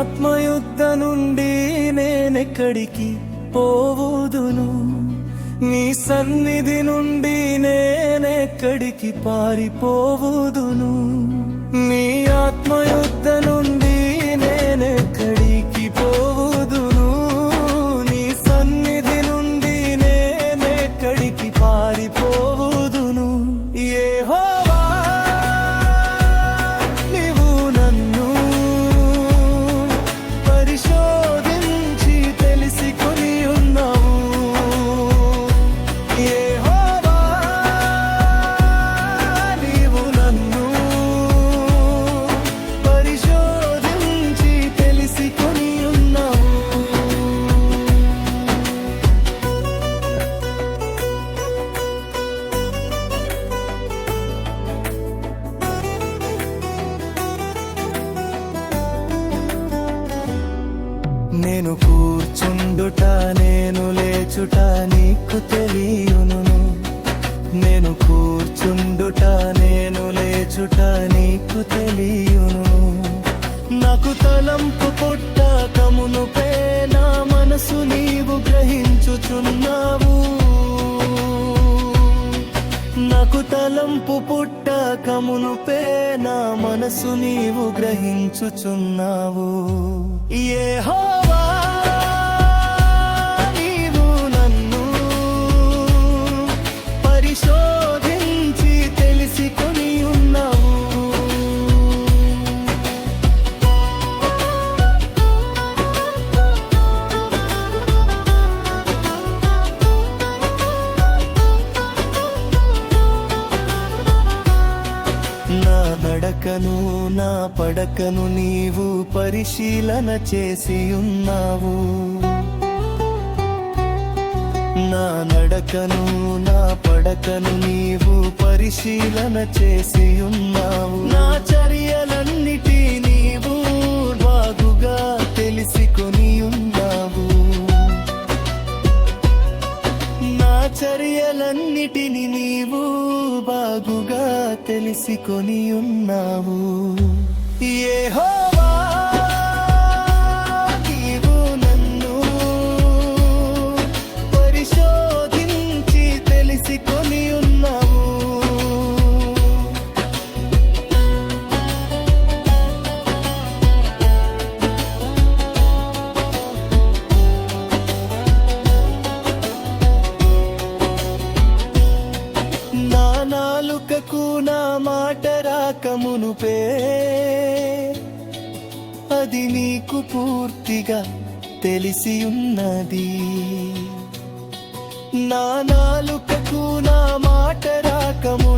ఆత్మయుద్ధ నుండి నేనెక్కడికి పోవుదును? నీ సన్నిధి నుండి నేనెక్కడికి పారిపోవుదును? నేను కూర్చుండుట నేను లేచుట నీకు తెలియను. నేను కూర్చుండుట నేను లేచుట నీకు తెలియను. నాకు తలంపు పొట్ట కమును నా మనసు నీవు గ్రహించుచున్నావు. నాకు తలంపు పుట్ట కమును నా మనసు నీవు గ్రహించుచున్నావు. ఏ హోవా నడకను నా పడకను నీవు పరిశీలన చేసి ఉన్నావు నా నడకను నా పడకను నీవు పరిశీలన చేసి ఉన్నావు నా చర్యలన్నిటి నీవు బాగుగా తెలిసికొని ఉన్నావు నా చర్యలన్నిటిని తెలిసికొని ఉన్నావు. యెహోవా నాలుకకు నా మాట రాకమునుపే అది నీకు పూర్తిగా తెలిసి ఉన్నది నా నాలుకకు నా మాట రాకము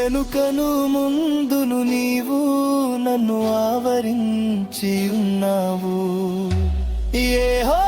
వెనుకను ముందును నీవు నన్ను ఆవరించి ఉన్నావు. ఏహో